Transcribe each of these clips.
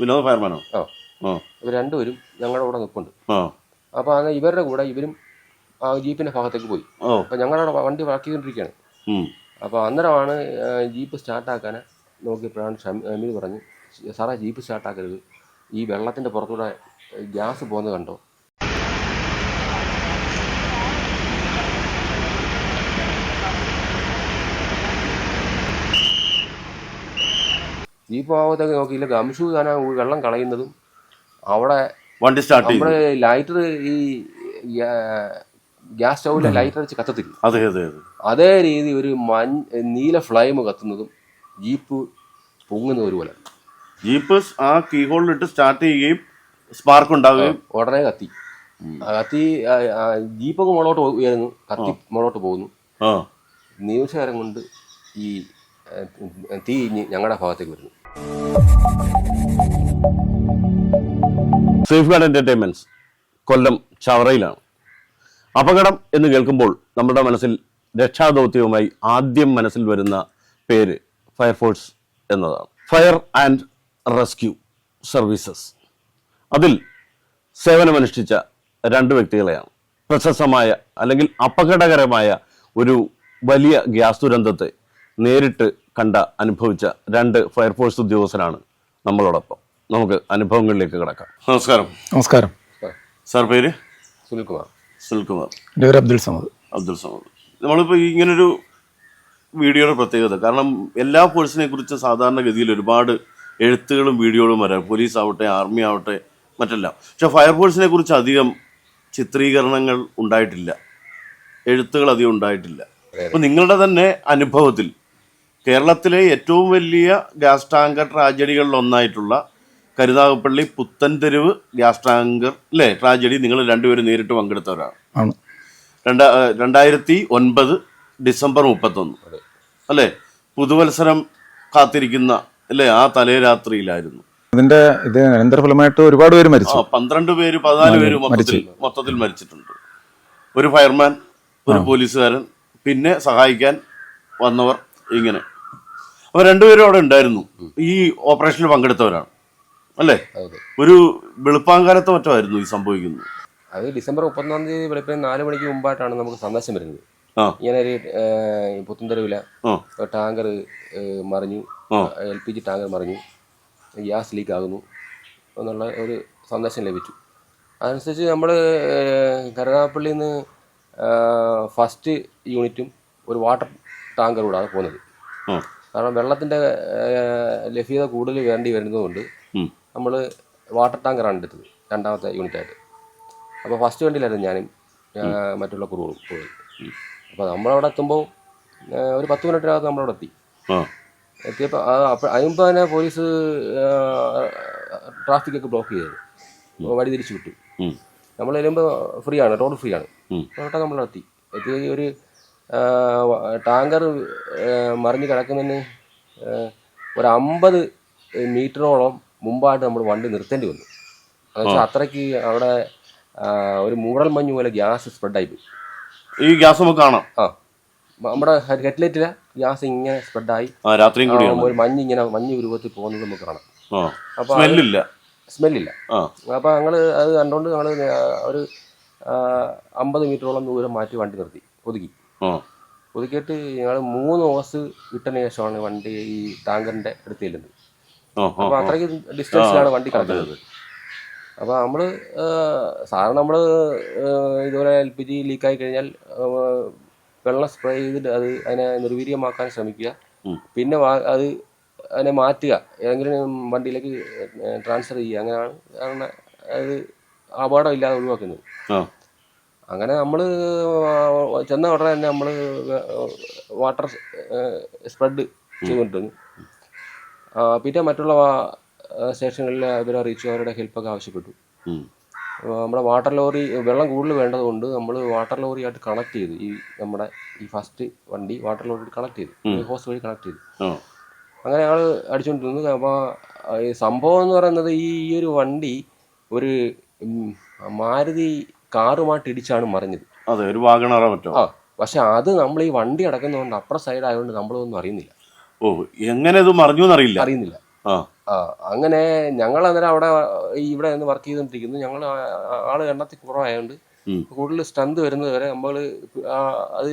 വിനോദ ഫയർമാനോ? ആ. ഇവർ രണ്ടുപേരും ഞങ്ങളുടെ കൂടെ നിൽപ്പുണ്ട്. ആ. അപ്പോൾ അങ്ങനെ ഇവരുടെ കൂടെ ഇവരും ആ ജീപ്പിന്റെ ഭാഗത്തേക്ക് പോയി. അപ്പോൾ ഞങ്ങളുടെ വണ്ടി വളർത്തിക്കൊണ്ടിരിക്കുകയാണ്. അപ്പോൾ അന്നേരമാണ് ജീപ്പ് സ്റ്റാർട്ടാക്കാൻ നോക്കിയപ്പോഴാണ് ഷമി അമീർ പറഞ്ഞു സാറേ ജീപ്പ് സ്റ്റാർട്ടാക്കരുത്. ഈ വെള്ളത്തിന്റെ പുറത്തൂടെ ഗ്യാസ് പോകുന്നത് കണ്ടോ? ജീപ്പ് പാവത്തൊക്കെ നോക്കിയില്ല ഗംഷു ഞാൻ വെള്ളം കളയുന്നതും അവിടെ വണ്ടി സ്റ്റാർട്ട് നമ്മൾ നമ്മുടെ ലൈറ്റർ ഈ ഗ്യാസ് സ്റ്റൗവിലെ ലൈറ്റർ അടിച്ച് കത്തത്തില്ല. അതെ അതെ അതെ. അതേ രീതി ഒരു മഞ്ഞ നീല ഫ്ലൈം കത്തുന്നതും ജീപ്പ് പൊങ്ങുന്ന ഒരു പോലെ. ജീപ്പ് ആ കീ ഹോളിലിട്ട് സ്റ്റാർട്ട് ചെയ്യുകയും സ്പാർക്ക് ഉണ്ടാവുകയും ഉടനെ കത്തി. കത്തി ജീപ്പൊക്കെ മുകളോട്ട് ഉയരുന്നു. കത്തി മുകളോട്ട് പോകുന്നു. ആ. നിമിഷകരം കൊണ്ട് ഈ തീ ഞങ്ങളുടെ ഭാഗത്തേക്ക് വരുന്നു. സേഫ് ഗാർഡ് എന്റർടൈൻമെന്റ്സ് കൊല്ലം ചവറയിലാണ്. അപകടം എന്ന് കേൾക്കുമ്പോൾ നമ്മുടെ മനസ്സിൽ രക്ഷാദൗത്യവുമായി ആദ്യം മനസ്സിൽ വരുന്ന പേര് ഫയർഫോഴ്സ് എന്നതാണ്. ഫയർ ആൻഡ് റെസ്ക്യൂ സർവീസസ് അതിൽ സേവനമനുഷ്ഠിച്ച രണ്ട് വ്യക്തികളെയാണ്. പ്രശസ്തമായ അല്ലെങ്കിൽ അപകടകരമായ ഒരു വലിയ ഗ്യാസ് ദുരന്തത്തെ നേരിട്ട് കണ്ട അനുഭവിച്ച രണ്ട് ഫയർഫോഴ്സ് ഉദ്യോഗസ്ഥരാണ് നമ്മളോടൊപ്പം. നമുക്ക് അനുഭവങ്ങളിലേക്ക് കിടക്കാം. നമസ്കാരം. നമസ്കാരം. സാർ പേര്? സുനിൽകുമാർ. സുനിൽകുമാർ. എന്റെ പേര് അബ്ദുൽ സമദ്. അബ്ദുൽ സമദ്. നമ്മളിപ്പോൾ ഇങ്ങനൊരു വീഡിയോയുടെ പ്രത്യേകത. കാരണം എല്ലാ ഫോഴ്സിനെ കുറിച്ച് സാധാരണഗതിയിൽ ഒരുപാട് എഴുത്തുകളും വീഡിയോകളും വരാം. പോലീസ് ആവട്ടെ ആർമി ആവട്ടെ മറ്റെല്ലാം. പക്ഷെ ഫയർഫോഴ്സിനെ കുറിച്ച് അധികം ചിത്രീകരണങ്ങൾ ഉണ്ടായിട്ടില്ല. എഴുത്തുകൾ അധികം ഉണ്ടായിട്ടില്ല. അപ്പോൾ നിങ്ങളുടെ തന്നെ അനുഭവത്തിൽ കേരളത്തിലെ ഏറ്റവും വലിയ ഗ്യാസ് ടാങ്കർ ട്രാജഡികളിൽ ഒന്നായിട്ടുള്ള കരുനാഗപ്പള്ളി പുത്തൻതെരുവ് ഗ്യാസ് ടാങ്കർ അല്ലേ ട്രാജഡി നിങ്ങൾ രണ്ടുപേരും നേരിട്ട് പങ്കെടുത്തവരാണ്. രണ്ട രണ്ടായിരത്തി ഒൻപത് ഡിസംബർ മുപ്പത്തൊന്ന്. അല്ലേ? പുതുവത്സരം കാത്തിരിക്കുന്ന അല്ലേ ആ തലേ രാത്രിയിലായിരുന്നു അതിന്റെ ഇത് അനന്തരഫലമായിട്ട് ഒരുപാട് പേര് മരിച്ചു. പന്ത്രണ്ട് പേര് പതിനാല് പേര് മൊത്തത്തിൽ മൊത്തത്തിൽ മരിച്ചിട്ടുണ്ട്. ഒരു ഫയർമാൻ ഒരു പോലീസുകാരൻ പിന്നെ സഹായിക്കാൻ വന്നവർ ഇങ്ങനെ. അപ്പൊ രണ്ടുപേരും അവിടെ ഉണ്ടായിരുന്നു. ഈ ഓപ്പറേഷനിൽ പങ്കെടുത്തവരാണ്. അല്ലേ? ഒരു വെളുപ്പാങ്കാലത്ത് മറ്റോ ആയിരുന്നു ഈ സംഭവിക്കുന്നത്. അത് ഡിസംബർ മുപ്പത്തൊന്നാം തീയതി വെളുപ്പിന് നാല് മണിക്ക് മുമ്പായിട്ടാണ് നമുക്ക് സന്ദേശം വരുന്നത്. ഇങ്ങനെ ഒരു പുത്തുന്തരവില ടാങ്കർ മറിഞ്ഞു. എൽ പി ജി ടാങ്കർ മറിഞ്ഞു. ഗ്യാസ് ലീക്ക് ആകുന്നു എന്നുള്ള ഒരു സന്ദേശം ലഭിച്ചു. അതനുസരിച്ച് നമ്മൾ കരുനാഗപ്പള്ളിയിൽ നിന്ന് ഫസ്റ്റ് യൂണിറ്റും ഒരു വാട്ടർ ടാങ്കർ കൂടാണ് പോകുന്നത്. കാരണം വെള്ളത്തിന്റെ ലഭ്യത കൂടുതൽ വേണ്ടി വരുന്നതുകൊണ്ട് നമ്മൾ വാട്ടർ ടാങ്കറാണ് എടുത്തത് രണ്ടാമത്തെ യൂണിറ്റായിട്ട്. അപ്പോൾ ഫസ്റ്റ് വണ്ടിയിലായിരുന്നു ഞാനും മറ്റുള്ള കുറുകളും പോയത് അപ്പോൾ നമ്മളവിടെ എത്തുമ്പോൾ ഒരു പത്ത് മിനിറ്റിനകത്ത് നമ്മളവിടെ എത്തി. എത്തിയപ്പോൾ അപ്പോൾ അതിനുമ്പോൾ തന്നെ പോലീസ് ട്രാഫിക്കൊക്കെ ബ്ലോക്ക് ചെയ്തത് വഴി തിരിച്ചു വിട്ടു. നമ്മൾ ചെല്ലുമ്പോൾ ഫ്രീ ആണ് റോഡ് ഫ്രീ ആണ്. അവിടെ നമ്മൾ എത്തി. എത്തി ഒരു ടാങ്കർ മറിഞ്ഞ് കിടക്കുന്നതിന് ഒരു അമ്പത് മീറ്ററോളം മുമ്പായിട്ട് നമ്മൾ വണ്ടി നിർത്തേണ്ടി വന്നു. എന്നുവെച്ചാൽ അത്രയ്ക്ക് അവിടെ ഒരു മൂടൽ മഞ്ഞ് പോലെ ഗ്യാസ് സ്പ്രെഡായി പോയി. ഈ ഗ്യാസ് നമുക്ക് കാണാം. ആ. നമ്മുടെ ഹെഡ്ലൈറ്റിലെ ഗ്യാസ് ഇങ്ങനെ സ്പ്രെഡായി. രാത്രിയും കൂടിയാണ് ഒരു മഞ്ഞ് ഇങ്ങനെ മഞ്ഞ് രൂപത്തിൽ പോകുന്നത് നമുക്ക് കാണാം. അപ്പൊ സ്മെല്ലില്ല. സ്മെല്ലില്ല. അപ്പൊ ഞങ്ങൾ അത് കണ്ടോണ്ട് ഞങ്ങൾ ഒരു അമ്പത് മീറ്ററോളം ദൂരം മാറ്റി വണ്ടി നിർത്തി ഒതുക്കി. ഒതുക്കിയിട്ട് ഞങ്ങൾ മൂന്ന് ഓസ് ഇട്ടതിന് ശേഷമാണ് വണ്ടി ഈ ടാങ്കറിന്റെ അടുത്ത് ചെല്ലുന്നത്. അപ്പൊ അത്രയ്ക്ക് ഡിസ്റ്റൻസിലാണ് വണ്ടി കിടക്കുന്നത് അപ്പൊ നമ്മൾ സാധാരണ നമ്മൾ ഇതുപോലെ എൽ പി ജി ലീക്കായി കഴിഞ്ഞാൽ വെള്ളം സ്പ്രേ ചെയ്തിട്ട് അത് അതിനെ നിർവീര്യമാക്കാൻ ശ്രമിക്കുക. പിന്നെ അത് അതിനെ മാറ്റുക. ഏതെങ്കിലും വണ്ടിയിലേക്ക് ട്രാൻസ്ഫർ ചെയ്യുക. അങ്ങനെയാണ് കാരണം അത് അപകടം ഇല്ലാതെ ഒഴിവാക്കുന്നത് അങ്ങനെ നമ്മൾ ചെന്ന ഉടനെ തന്നെ നമ്മൾ വാട്ടർ സ്പ്രെഡ് ചെയ്തുകൊണ്ടിരുന്നു പിന്നെ മറ്റുള്ള സ്റ്റേഷനുകളിൽ അവരെ അറിയിച്ചു അവരുടെ ഹെൽപ്പൊക്കെ ആവശ്യപ്പെട്ടു. നമ്മുടെ വാട്ടർ ലോറി വെള്ളം കൂടുതൽ വേണ്ടതുകൊണ്ട് നമ്മൾ വാട്ടർ ലോറിയായിട്ട് കണക്ട് ചെയ്തു. ഈ നമ്മുടെ ഈ ഫസ്റ്റ് വണ്ടി വാട്ടർ ലോറി കണക്ട് ചെയ്തു. ഹോസ് വഴി കണക്ട് ചെയ്തു. അങ്ങനെ ഞങ്ങൾ അടിച്ചുകൊണ്ടിരുന്നു അപ്പോൾ സംഭവം എന്ന് പറയുന്നത് ഈ ഒരു വണ്ടി ഒരു മാരുതി കാറുമായിട്ട് ഇടിച്ചാണ് മറിഞ്ഞത്. അതെ ഒരു വാഗണറ പറ്റോ ആ പക്ഷെ അത് നമ്മൾ ഈ വണ്ടി അടക്കുന്നതുകൊണ്ട് അപ്പുറ സൈഡ് ആയതുകൊണ്ട് നമ്മളൊന്നും അറിയുന്നില്ല. ഓ എങ്ങനെ ഇത് മറിഞ്ഞു എന്നറിയില്ല അറിയുന്നില്ല. ആ. അങ്ങനെ ഞങ്ങൾ അന്നേരം അവിടെ ഇവിടെ നിന്ന് വർക്ക് ചെയ്തുകൊണ്ടിരിക്കുന്നു ഞങ്ങൾ ആൾ എണ്ണത്തിൽ കുറവായതുകൊണ്ട്. കൂടുതൽ സ്ട്രെങ്ത് വരുന്നത് വരെ നമ്മൾ അത്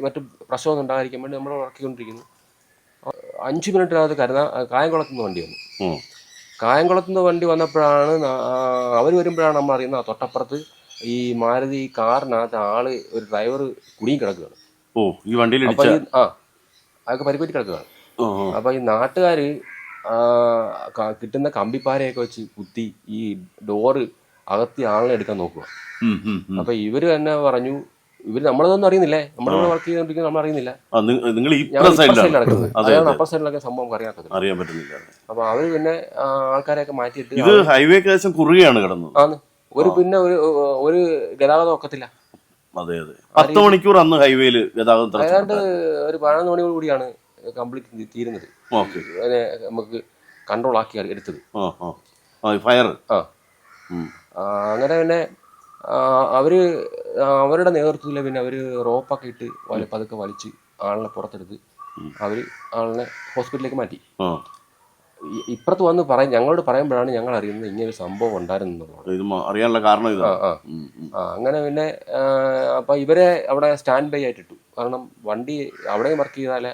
മറ്റു പ്രശ്നമൊന്നും ഉണ്ടാകാതിരിക്കാൻ വേണ്ടി നമ്മൾ വർക്ക് ചെയ്തുകൊണ്ടിരിക്കുന്നു അഞ്ച് മിനിറ്റിനകത്ത് കരുതാ കായംകുളത്തുനിന്ന് വണ്ടി വന്നു. കായംകുളത്തുനിന്ന് കായംകുളത്ത് വണ്ടി വന്നപ്പോഴാണ് അവർ വരുമ്പോഴാണ് നമ്മൾ അറിയുന്നത് തൊട്ടപ്പുറത്ത് ഈ മാരുതി കാറിനകത്ത് ആൾ ഒരു ഡ്രൈവർ കുടുങ്ങി കിടക്കുകയാണ്. ഓ ഈ വണ്ടിയിൽ അപ്പൊ ഇടിച്ച ഈ ആ അതൊക്കെ പരിപ്പറ്റി കിടക്കുകയാണ്. അപ്പൊ ഈ നാട്ടുകാര് ആ, ക- കിട്ടുന്ന കമ്പിപ്പാരയൊക്കെ വെച്ച് കുത്തി ഈ ഡോറ് അകത്തി ആളിനെ എടുക്കാൻ നോക്കുക. അപ്പൊ ഇവർ തന്നെ പറഞ്ഞു ഇവർ നമ്മളതൊന്നും അറിയുന്നില്ലേ? നമ്മളിവിടെ വർക്ക് ചെയ്തോണ്ടിരിക്കുന്നത് നമ്മൾ അറിയുന്നില്ല. നിങ്ങൾ ഈ ഞങ്ങൾ ഇപ്പുറ സൈഡിൽ സൈഡിലാണ് അതെ അതാണ് അപ്പർ സൈഡിലൊക്കെ സംഭവം അറിയാത്തത്. അറിയാൻ പറ്റുന്നില്ല. അപ്പൊ അവർ പിന്നെ ആ, ആൾക്കാരെയൊക്കെ മാറ്റിയിട്ട് ഇത് ഹൈവേ ഏകദേശം കുറുകയാണ് കിടന്നത്. ആണ്. ഒരു പിന്നെ ഒരു ഒരു ഗതാഗതം ഒക്കത്തില്ല. അതെ അതെ. പത്ത് മണിക്കൂർ അന്ന് ഹൈവേയിൽ ഗതാഗതം ഏതാണ്ട് ഒരു പതിനൊന്ന് മണിയോട് കൂടിയാണ് കംപ്ലീറ്റ് തീരുന്നത്. അതിനെ നമുക്ക് കൺട്രോൾ ആക്കി എടുത്തത്. ഫയർ ആ. അങ്ങനെ പിന്നെ അവർ അവരുടെ നേതൃത്വത്തിൽ പിന്നെ അവർ റോപ്പൊക്കെ ഇട്ട് പതുക്കെ വലിച്ച് ആളിനെ പുറത്തെടുത്ത് അവർ ആളിനെ ഹോസ്പിറ്റലിലേക്ക് മാറ്റി. ഇപ്പുറത്ത് വന്ന് പറയും ഞങ്ങളോട് പറയുമ്പോഴാണ് ഞങ്ങൾ അറിയുന്നത് ഇങ്ങനെ ഒരു സംഭവം ഉണ്ടായിരുന്നു എന്നുള്ളത്. ഇത് മ- അറിയാനുള്ള കാരണം. ആ അങ്ങനെ പിന്നെ അപ്പൊ ഇവരെ അവിടെ സ്റ്റാൻഡ് ബൈ ആയിട്ടിട്ടു കാരണം വണ്ടി അവിടെ വർക്ക് ചെയ്താലേ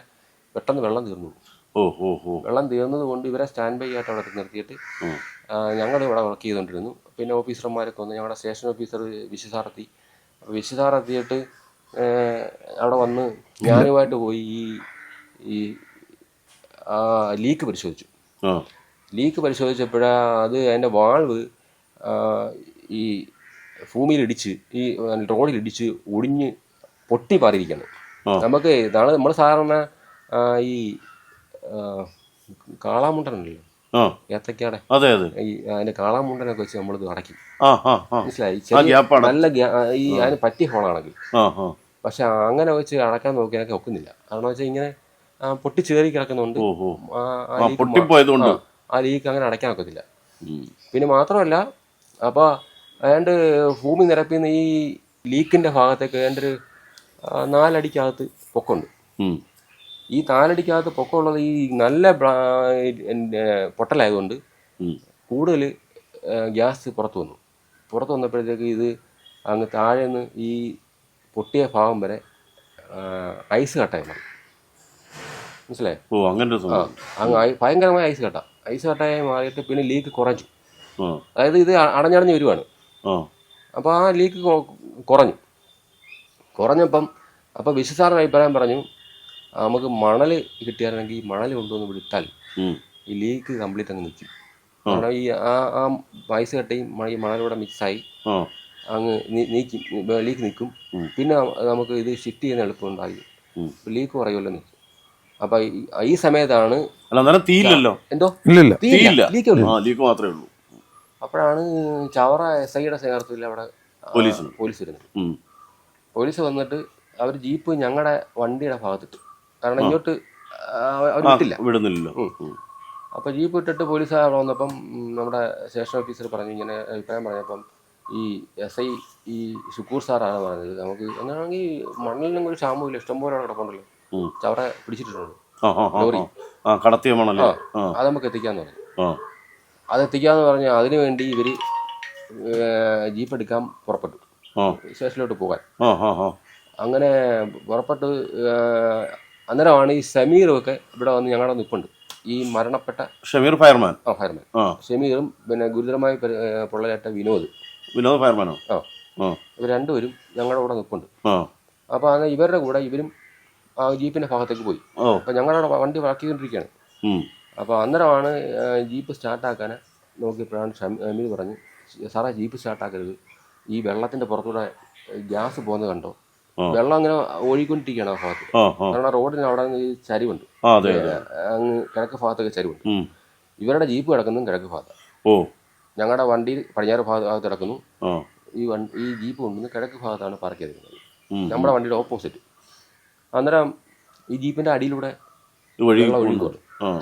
പെട്ടെന്ന് വെള്ളം തീർന്നു വെള്ളം തീർന്നത് കൊണ്ട് ഇവരെ സ്റ്റാൻഡ് ബൈ ആയിട്ട് അവിടെ നിർത്തിയിട്ട് ഞങ്ങൾ ഇവിടെ വർക്ക് ചെയ്തുകൊണ്ടിരുന്നു പിന്നെ ഓഫീസർമാരൊക്കെ വന്ന്. ഞങ്ങളുടെ സ്റ്റേഷൻ ഓഫീസർ വിശുസാറെത്തി അപ്പൊ വിശുസാറെത്തിയിട്ട് അവിടെ വന്ന് ഞാനുമായിട്ട് പോയി ഈ ലീക്ക് പരിശോധിച്ചു. ലീക്ക് പരിശോധിച്ചപ്പോഴാ അത് അതിന്റെ വാൾവ് ഈ ഭൂമിയിൽ ഇടിച്ച് ഈ റോഡിൽ ഇടിച്ച് ഒടിഞ്ഞ് പൊട്ടി പാറിയിരിക്കണം നമുക്ക് ഇതാണ് നമ്മൾ സാധാരണ ഈ കാളാമുണ്ടനല്ലോ? ഏത്തക്കാടെ? അതെ അതെ. ഈ അതിന്റെ കാളാമുണ്ടനൊക്കെ വെച്ച് നമ്മളിത് അടയ്ക്കും. ആ മനസ്സിലായി? നല്ല ഈ അതിന് പറ്റിയ ഹോളാണെങ്കിൽ പക്ഷെ അങ്ങനെ വെച്ച് അടക്കാൻ നോക്കിയാൽ ഒക്കുന്നില്ല. കാരണം വെച്ചാൽ ഇങ്ങനെ പൊട്ടിച്ചേറി കിടക്കുന്നുണ്ട് പൊട്ടിപ്പോയതുകൊണ്ട്. ആ, ലീക്ക് അങ്ങനെ അടയ്ക്കാൻ ഒക്കത്തില്ല. പിന്നെ മാത്രമല്ല അപ്പോൾ ഏതാണ്ട് ഭൂമി നിരപ്പിന്ന് ഈ ലീക്കിന്റെ ഭാഗത്തേക്ക് ഏതാണ്ട് ഒരു നാലടിക്കകത്ത് പൊക്കമുണ്ട്. ഈ നാലടിക്കകത്ത് പൊക്കമുള്ളത് ഈ നല്ല പൊട്ടലായതുകൊണ്ട് കൂടുതൽ ഗ്യാസ് പുറത്തു വന്നു. പുറത്തു വന്നപ്പോഴത്തേക്ക് ഇത് അങ്ങ് താഴെ നിന്ന് ഈ പൊട്ടിയ ഭാഗം വരെ ഐസ് കട്ടായി മാറി. മനസ്സിലായോ? ഓ അങ്ങനെ അങ്ങ് ഭയങ്കരമായ ഐസ് കട്ട. ഐസ് കട്ടായി മാറിയിട്ട് പിന്നെ ലീക്ക് കുറഞ്ഞു. അതായത് ഇത് അടഞ്ഞടഞ്ഞ് വരുവാണ്. അപ്പോൾ ആ ലീക്ക് കുറഞ്ഞു. കുറഞ്ഞപ്പം അപ്പോൾ വിശ്വസാറിന്റെ അഭിപ്രായം പറഞ്ഞു നമുക്ക് മണൽ കിട്ടിയാണെങ്കിൽ ഈ മണൽ കൊണ്ടുവന്ന് ഉം. ഈ ലീക്ക് കംപ്ലീറ്റ് അങ്ങ് നിൽക്കും. കാരണം ഈ ആ ആ പൈസ കട്ടയും ഈ മണലൂടെ മിക്സായി അങ്ങ് നീക്കി ലീക്ക് നിൽക്കും. പിന്നെ നമുക്ക് ഇത് ഷിഫ്റ്റ് ചെയ്യുന്ന എളുപ്പം ഉണ്ടായി. ലീക്ക് കുറയുമല്ലോ നിൽക്കും അപ്പം ഈ- സമയത്താണ് അല്ല അന്നേരം തീയില്ലല്ലോ. എന്തോ? ഇല്ലില്ല. തീയില്ല. ലീക്ക് ആ ലീക്ക് മാത്രമേ ഉള്ളൂ. അപ്പോഴാണ് ചവറ എസ് ഐയുടെ നേതൃത്വത്തിൽ അവിടെ ആ, പോലീസ് വരുന്നത് പോലീസ് വന്നിട്ട് അവർ ജീപ്പ് ഞങ്ങളുടെ വണ്ടിയുടെ ഭാഗത്തിട്ടു. കാരണം ഇങ്ങോട്ട് അവർ വിട്ടില്ല. വിടുന്നില്ലല്ലോ. അപ്പോൾ ജീപ്പ് ഇട്ടിട്ട് പോലീസ് അവിടെ വന്നപ്പം നമ്മുടെ സ്റ്റേഷൻ ഓഫീസർ പറഞ്ഞു ഇങ്ങനെ അഭിപ്രായം പറഞ്ഞപ്പം ഈ എസ് ഐ ഈ ഷുക്കൂർ സാറാണ് പറഞ്ഞത്. നമുക്ക് അങ്ങനെയാണെങ്കിൽ മണ്ണിലും ഒരു ക്ഷാമമില്ല ഇഷ്ടംപോലെ അവിടെ കിടപ്പുണ്ടല്ലോ. ചവറ പിടിച്ചിട്ടുണ്ട് ലോറി. കടത്തിയ മണല്ലേ അത് നമുക്ക് എത്തിക്കാന്ന് പറഞ്ഞു. അത് എത്തിക്കാന്ന് പറഞ്ഞ അതിനു വേണ്ടി ഇവർ ജീപ്പ് എടുക്കാൻ പുറപ്പെട്ടു. സ്റ്റേഷനിലോട്ട് പോകാൻ. അങ്ങനെ പുറപ്പെട്ട് അന്നേരമാണ് ഈ സമീറും ഒക്കെ ഇവിടെ വന്ന് ഞങ്ങളുടെ നിൽപ്പുണ്ട് ഈ മരണപ്പെട്ട ഷമീർ ഫയർമാൻ. ആ ഫയർമാൻ. ഷമീറും പിന്നെ ഗുരുതരമായി പൊള്ളലേറ്റ വിനോദ്. വിനോദ് ഫയർമാനോ? ആ. ഇവർ രണ്ടുപേരും ഞങ്ങളുടെ കൂടെ നിൽപ്പുണ്ട് അപ്പോൾ അങ്ങനെ ഇവരുടെ കൂടെ ഇവരും ആ ജീപ്പിന്റെ ഭാഗത്തേക്ക് പോയി. ഓ. അപ്പോൾ ഞങ്ങളുടെ വണ്ടി വളക്കിക്കൊണ്ടിരിക്കുകയാണ് അപ്പൊ അന്നേരമാണ് ജീപ്പ് സ്റ്റാർട്ടാക്കാൻ നോക്കിയപ്പോഴാണ് ഷമീർ പറഞ്ഞു സാറേ ജീപ്പ് സ്റ്റാർട്ടാക്കരുത്. ഈ വെള്ളത്തിന്റെ പുറത്തൂടെ ഗ്യാസ് പോകുന്നത് കണ്ടോ. വെള്ളം അങ്ങനെ ഒഴുകിക്കൊണ്ടിരിക്കുകയാണ് ആ ഭാഗത്ത്. കാരണം റോഡിന് അവിടെ ഈ ചരിവുണ്ട്. അങ്ങ് കിഴക്ക് ഭാഗത്തൊക്കെ ചരിവുണ്ട്. ഇവരുടെ ജീപ്പ് കിടക്കുന്നതും കിഴക്ക് ഭാഗത്താണ് ഓ. ഞങ്ങളുടെ വണ്ടി പടിഞ്ഞാറ് ഭാഗ- ഭാഗത്ത് കിടക്കുന്നു. ഈ വണ്ടി ഈ ജീപ്പ് കൊണ്ടുവന്ന് കിഴക്ക് ഭാഗത്താണ് പാർക്ക് ചെയ്തിരിക്കുന്നത്. നമ്മുടെ വണ്ടിയുടെ ഓപ്പോസിറ്റ്. അന്നേരം ഈ ജീപ്പിന്റെ അടിയിലൂടെ വഴി വെള്ളം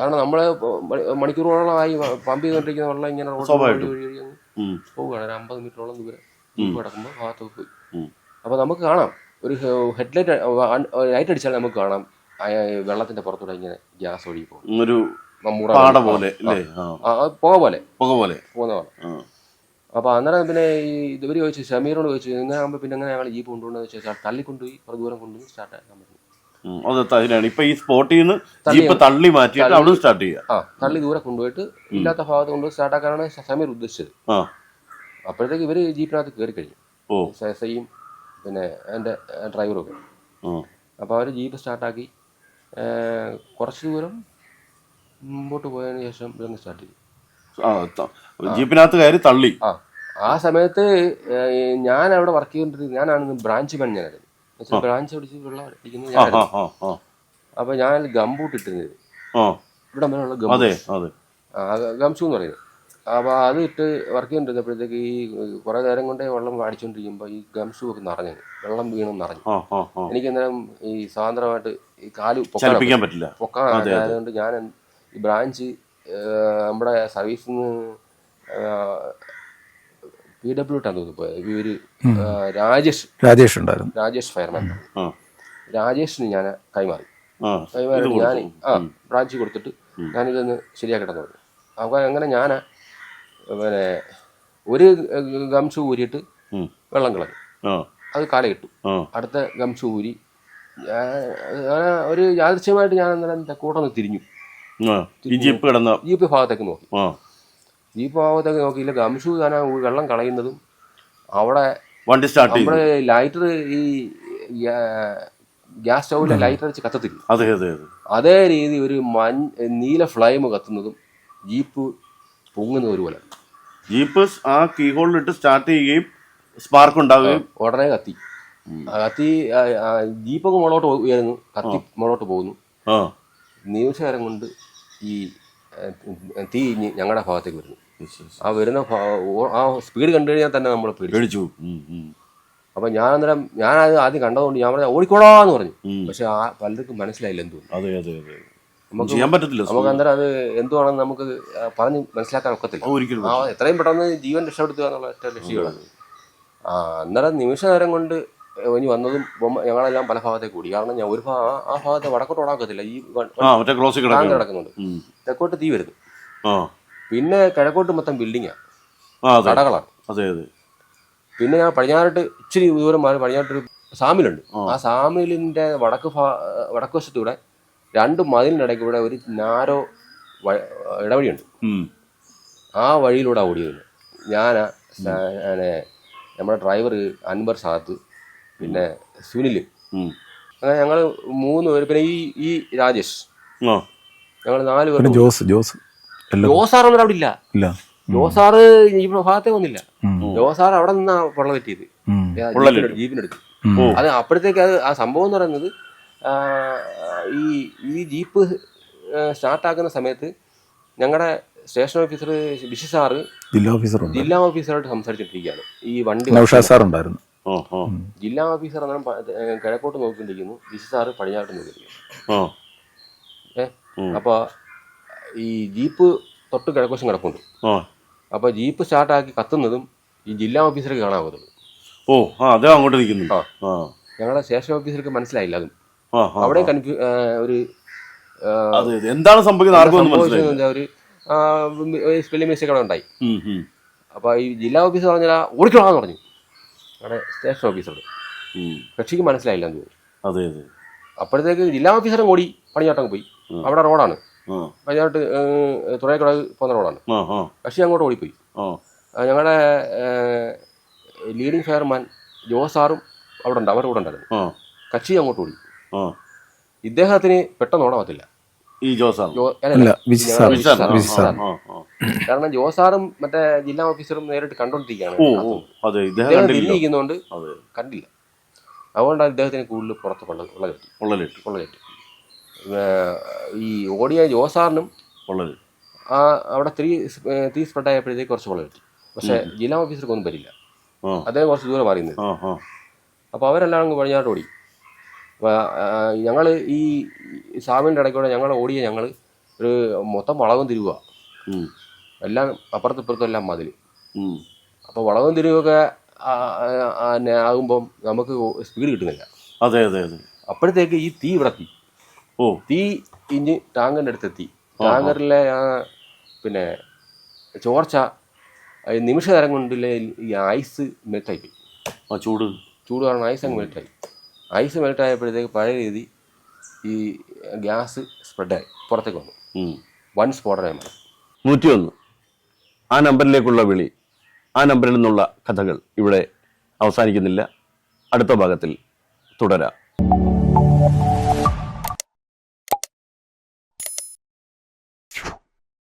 കാരണം നമ്മൾ മ- മണിക്കൂറുകളായി പമ്പ് ചെയ്തുകൊണ്ടിരിക്കുന്ന വെള്ളം ഇങ്ങനെ റോഡ് വഴി സ്വാഭാവികമായിട്ടും. വഴി വഴി അങ്ങ് ഉം. പോവുകയാണ്. ഒരു അമ്പത് മീറ്ററോളം ദൂരെ ജീപ്പ് കിടക്കുമ്പോൾ ഭാഗത്ത് പോയി. ഉം. അപ്പോൾ നമുക്ക് കാണാം. ഒരു ഹെഡ്ലൈറ്റ് ലൈറ്റ് അടിച്ചാൽ നമുക്ക് കാണാം. ആ വെള്ളത്തിന്റെ പുറത്തൂടെ ഇങ്ങനെ ഗ്യാസ് ഒഴുകി പോകും ഒരു പാട പോലെ അല്ലേ? ആ. ആ ആ, പോക പോലെ. പുക പോലെ. പോകുന്ന പോലെ. ആ. അപ്പോൾ അന്നേരം പിന്നെ ഈ ഇവർ ചോദിച്ചു ഷമീറിനോട് ചോദിച്ചു ഇങ്ങനെ ആകുമ്പോൾ പിന്നെ എങ്ങനെ ഞങ്ങൾ ജീപ്പ് കൊണ്ടുപോകുന്നത് വെച്ചാൽ തള്ളിക്കൊണ്ടുപോയി കുറേ ദൂരം കൊണ്ടുപോയി സ്റ്റാർട്ട് ആക്കാൻ പറ്റും. അത് അതിനാണ് ഇപ്പൊ ഈ സ്പോട്ടിൽ നിന്ന് ജീപ്പ് തള്ളി മാറ്റിയിട്ട് അവിടെ സ്റ്റാർട്ട് ചെയ്യുക ആ തള്ളി ദൂരെ കൊണ്ടുപോയിട്ട് ഇല്ലാത്ത ഭാഗത്ത് കൊണ്ടുപോയി സ്റ്റാർട്ട് ആക്കാനാണ് ഷമീർ ഉദ്ദേശിച്ചത്. ആ. അപ്പോഴത്തേക്ക് ഇവർ ജീപ്പിനകത്ത് കയറി കഴിഞ്ഞു. ഓ. എസ് പിന്നെ എന്റെ ഡ്രൈവറും ഒക്കെ. അപ്പൊ അപ്പോൾ അവർ ജീപ്പ് സ്റ്റാർട്ടാക്കി കുറച്ച് ദൂരം മുമ്പോട്ട് പോയതിന് ശേഷം ഇതങ്ങ് സ്റ്റാർട്ട് ചെയ്തു. ജീപ്പിനകത്ത് കയറി തള്ളി. ആ. ആ സമയത്ത് ഞാൻ അവിടെ വർക്ക് ചെയ്തുകൊണ്ടിരുന്നത് ഞാനാണ് ബ്രാഞ്ച് മാനേജറായിരുന്നു ബ്രാഞ്ച് അടിച്ച് വെള്ളം അടിക്കുന്നത് ആ ഞാൻ ഗംബൂട്ട് ഇട്ടിരുന്നത്. ആ. ഇവിടെ വരെയുള്ള ഗം അതെ അതെ. ഗംഷു എന്ന് പറയുന്നത്. അപ്പൊ അത് ഇട്ട് വർക്ക് ചെയ്തുകൊണ്ടിരുന്നപ്പോഴത്തേക്ക് ഈ കുറെ നേരം കൊണ്ടേ വെള്ളം അടിച്ചുകൊണ്ടിരിക്കുമ്പോൾ ഈ ഗംസു ഒക്കെ നിറഞ്ഞു. വെള്ളം വീണും നിറഞ്ഞു. ആ ആ ആ. എനിക്ക് അന്നേരം ഈ സ്വാതന്ത്ര്യമായിട്ട് ഈ കാൽ പൊക്കാൻ ചലിപ്പിക്കാൻ പറ്റില്ല. പൊക്കാൻ ആയതുകൊണ്ട് ഞാൻ ഈ ബ്രാഞ്ച് ഏഹ്, നമ്മുടെ സർവീസിൽ നിന്ന് പി ഡബ്ല്യു ടാന്ന് തോന്നുന്നു പോയത്. ഇവർ രാജേഷ്. രാജേഷ് ഉണ്ടായിരുന്നു. രാജേഷ് ഫയർമാൻ. രാജേഷിന് ഞാൻ കൈമാറി. കൈമാറി ഞാൻ. ആ ബ്രാഞ്ച് കൊടുത്തിട്ട് ഞാനിതൊന്ന് ശരിയാക്കട്ടെന്ന് പറഞ്ഞു. അപ്പോൾ അങ്ങനെ ഞാൻ പിന്നെ ഒരു ഗംസ് ഊരിയിട്ട്. വെള്ളം കളഞ്ഞു. അത് കാലയിട്ടു. അടുത്ത ഗംസ് ഊരി ഒരു യാദൃശ്യമായിട്ട് ഞാൻ അന്നേരം തെക്കോട്ടൊന്ന് തിരിഞ്ഞു. കിടന്ന ജീപ്പ് ഭാഗത്തേക്ക് നോക്കി. ആ ജീപ്പ് ഭാഗത്തേക്ക് നോക്കിയില്ല. ഗംഷു ഞാൻ വെള്ളം കളയുന്നതും അവിടെ വണ്ടി സ്റ്റാർട്ട് നമ്മൾ ലൈറ്റർ ഈ ഗ്യാസ് സ്റ്റൗവിലെ ലൈറ്റർ വെച്ച് കത്തത്തില്ല. അതെ അതെ അതെ. അതേ രീതി ഒരു മൻ നീല ഫ്ലൈമ് കത്തുന്നതും ജീപ്പ് പൊങ്ങുന്ന ഒരു പോലെ ജീപ്പ് ആ കീ ഇട്ട് സ്റ്റാർട്ട് ചെയ്യുകയും സ്പാർക്ക് ഉണ്ടാവുകയും ഉടനെ കത്തി. കത്തി ജീപ്പൊക്കെ മുകളോട്ട് ഉയരുന്നു കത്തി മുകളോട്ട് പോകുന്നു. ആ. നിമിഷനേരം കൊണ്ട് ഈ തീ ഞങ്ങളുടെ ഭാഗത്തേക്ക് വരുന്നു. ആ വരുന്ന ആ സ്പീഡ് കണ്ടു കഴിഞ്ഞാൽ തന്നെ നമ്മൾ പേടിച്ചു. അപ്പൊ ഞാൻ അന്നേരം ഞാനത് ആദ്യം കണ്ടതുകൊണ്ട് ഞാൻ പറഞ്ഞ ഓടിക്കോളാന്ന് പറഞ്ഞു. പക്ഷെ ആ പലർക്കും മനസ്സിലായില്ല എന്തോ ചെയ്യാൻ പറ്റത്തില്ല നമുക്ക് അന്നേരം അത് എന്തുവാണെന്ന് നമുക്ക് പറഞ്ഞ് മനസ്സിലാക്കാൻ ഒക്കത്തില്ല. എത്രയും പെട്ടെന്ന് ജീവൻ രക്ഷപ്പെടുത്തുക എന്നുള്ള ഒറ്റ ലക്ഷ്യമാണ് ആ അന്നേരം നിമിഷ നേരം കൊണ്ട് ഇനി വന്നതും ഞങ്ങളെല്ലാം പല ഭാഗത്തേക്ക് കൂടി. കാരണം ഞാൻ ഒരു ഭാഗം ആ- ഭാഗത്തെ വടക്കോട്ട് ഓടാക്കത്തില്ല. ഈ കിടക്കുന്നു. കിടക്കുന്നുണ്ട് തെക്കോട്ട് തീ വരുന്നു പിന്നെ കിഴക്കോട്ട് മൊത്തം ബിൽഡിങ്ങാണ് കടകളാണ്. അതെ അതെ. പിന്നെ ഞാൻ പടിഞ്ഞാറോട്ട് ഇച്ചിരി ദൂരം മാറി പടിഞ്ഞാറോട്ടൊരു സാമിലുണ്ട്. ആ. സാമിലിന്റെ വടക്ക് വടക്ക് വശത്തൂടെ രണ്ട് മതിലിനിടയ്ക്ക് ഇവിടെ ഒരു നാരോ ഇടവഴിയുണ്ട്. ആ വഴിയിലൂടെ ഓടിയത് ഞാൻ നമ്മുടെ ഡ്രൈവർ അൻവർ സാദത്ത് പിന്നെ സുനിൽ. അങ്ങനെ ഞങ്ങൾ മൂന്ന് പേര് പിന്നെ ഈ ഈ രാജേഷ്. ഞങ്ങൾ നാല് പേര് ജോസ് ജോസ്. ജോസാർ ഒന്നും അവിടെ ഇല്ല. ഇല്ല. ജോസാറ് ഈ ഭാഗത്തേ ഒന്നില്ല. ജോസാർ അവിടെ നിന്നാ വെള്ളം പറ്റിയത് ഉം. ജീപ്പിനെടുത്ത്. അത് അപ്പോഴത്തേക്ക് അത് ആ സംഭവം എന്ന് പറയുന്നത് ഈ ഈ ജീപ്പ് സ്റ്റാർട്ടാക്കുന്ന സമയത്ത് ഞങ്ങളുടെ സ്റ്റേഷൻ ഓഫീസർ ബിഷി സാറ് ജില്ലാ ഓഫീസർ ജില്ലാ ഓഫീസറായിട്ട് സംസാരിച്ചിട്ടിരിക്കുകയാണ് ഈ വണ്ടി സാർ ഉണ്ടായിരുന്നു ജില്ലാ ഓഫീസർ അന്നേരം കിഴക്കോട്ട് നോക്കിക്കൊണ്ടിരിക്കുന്നു. ജിസി സാറ് പടിഞ്ഞാട്ട് നോക്കിയിരിക്കുന്നു. അപ്പൊ ഏ? അപ്പോൾ ഈ ജീപ്പ് തൊട്ട് കിഴക്കോശം കിടപ്പുണ്ട്. അപ്പൊ അപ്പോൾ ജീപ്പ് സ്റ്റാർട്ടാക്കി കത്തുന്നതും ഈ ജില്ലാ ഓഫീസർക്ക് കാണാവുന്നത്. ഓ ആ അതേ അങ്ങോട്ട് നിൽക്കുന്നു ഞങ്ങളുടെ സ്റ്റേഷൻ ഓഫീസർക്ക് മനസ്സിലായില്ല അതും. അവിടെ കൺഫ്യൂ ഒരു എന്താണ് സംഭവിക്കുന്നത്? ഒരു സ്പെല്ലിംഗ് മിസ്റ്റേക്ക് അവിടെ ഉണ്ടായി. അപ്പോൾ ഈ ജില്ലാ ഓഫീസർ പറഞ്ഞാൽ ഓടിക്കണമെന്ന് പറഞ്ഞു. അവിടെ സ്റ്റേഷൻ ഓഫീസുണ്ട്. കക്ഷിക്ക് മനസ്സിലായില്ല എന്ന് തോന്നുന്നു. അതെ അതെ. അപ്പോഴത്തേക്ക് ജില്ലാ ഓഫീസറും കൂടി പണിഞ്ഞാട്ടം പോയി. അവിടെ റോഡാണ്. ആ. പണിഞ്ഞാട്ട് തുറയക്കട പോകുന്ന റോഡാണ്. കക്ഷി അങ്ങോട്ട് ഓടിപ്പോയി. ഞങ്ങളുടെ ലീഡിംഗ് ഫയർമാൻ ജോസാറും അവിടെ ഉണ്ട് അവരുടെ കൂടെ ഉണ്ടായിരുന്നു. കക്ഷി അങ്ങോട്ട് ഓടി. ഇദ്ദേഹത്തിന് പെട്ടെന്ന് ഓടാമത്തില്ല ഈ ജോസാണ്? അല്ല, വിജി സാർ വിജി സാർ. കാരണം ജോസാറും മറ്റേ ജില്ലാ ഓഫീസറും നേരിട്ട് കണ്ടോണ്ടിരിക്കുകയാണ് അതെ ഇദ്ദേഹം തിരിഞ്ഞിരിക്കുന്നതുകൊണ്ട് കണ്ടില്ല. അതുകൊണ്ടാണ് ഇദ്ദേഹത്തിന് കൂടുതൽ പുറത്ത് കൊള്ളകെട്ടി ഈ ഓടിയ ജോസാറിനും ഉള്ളത് ആ അവിടെ ത്രീ ത്രീ സ്പ്രെഡ് ആയപ്പോഴത്തേക്ക് കുറച്ച് കൊള്ളകെട്ടി പക്ഷേ ജില്ലാ ഓഫീസർക്കൊന്നും പറ്റില്ല അദ്ദേഹം കുറച്ച് ദൂരം മാറിയുന്നത് അപ്പോൾ അവരെല്ലാം അങ്ങ് പടിഞ്ഞാട്ട് ഓടി ഞങ്ങൾ ഈ സാമിന്റെ ഇടയ്ക്കൂടെ ഞങ്ങൾ ഓടിയ ഞങ്ങൾ ഒരു മൊത്തം വളവും തിരിവുക എല്ലാം അപ്പുറത്തും ഇപ്പുറത്തും എല്ലാം മതിൽ അപ്പോൾ വളവും തിരിവൊക്കെ ആകുമ്പം നമുക്ക് സ്പീഡ് കിട്ടുന്നില്ല. അതെ അതെ അതെ. അപ്പോഴത്തേക്ക് ഈ തീ ഇവിടെ എത്തി. ഓ. തീ ഇനി ടാങ്കറിന്റെ അടുത്തെത്തി. ടാങ്കറിലെ ആ പിന്നെ ചോർച്ച നിമിഷ നേരം കൊണ്ടില്ലേ ഈ ഐസ് മെൽറ്റായി പോയി. ആ ചൂട്. ചൂട് കാരണം ഐസ് അങ്ങ് മെൽറ്റായി. ഐസ് മെൽറ്റായപ്പോഴത്തേക്ക് പഴയ രീതി ഈ ഗ്യാസ് സ്പ്രെഡായി. പുറത്തേക്ക് വന്നു. വൺ സ്ഫോടനമായി മാറി. നൂറ്റിയൊന്ന്. ആ നമ്പറിലേക്കുള്ള വിളി ആ നമ്പറിൽ നിന്നുള്ള കഥകൾ ഇവിടെ അവസാനിക്കുന്നില്ല. അടുത്ത ഭാഗത്തിൽ തുടരാം.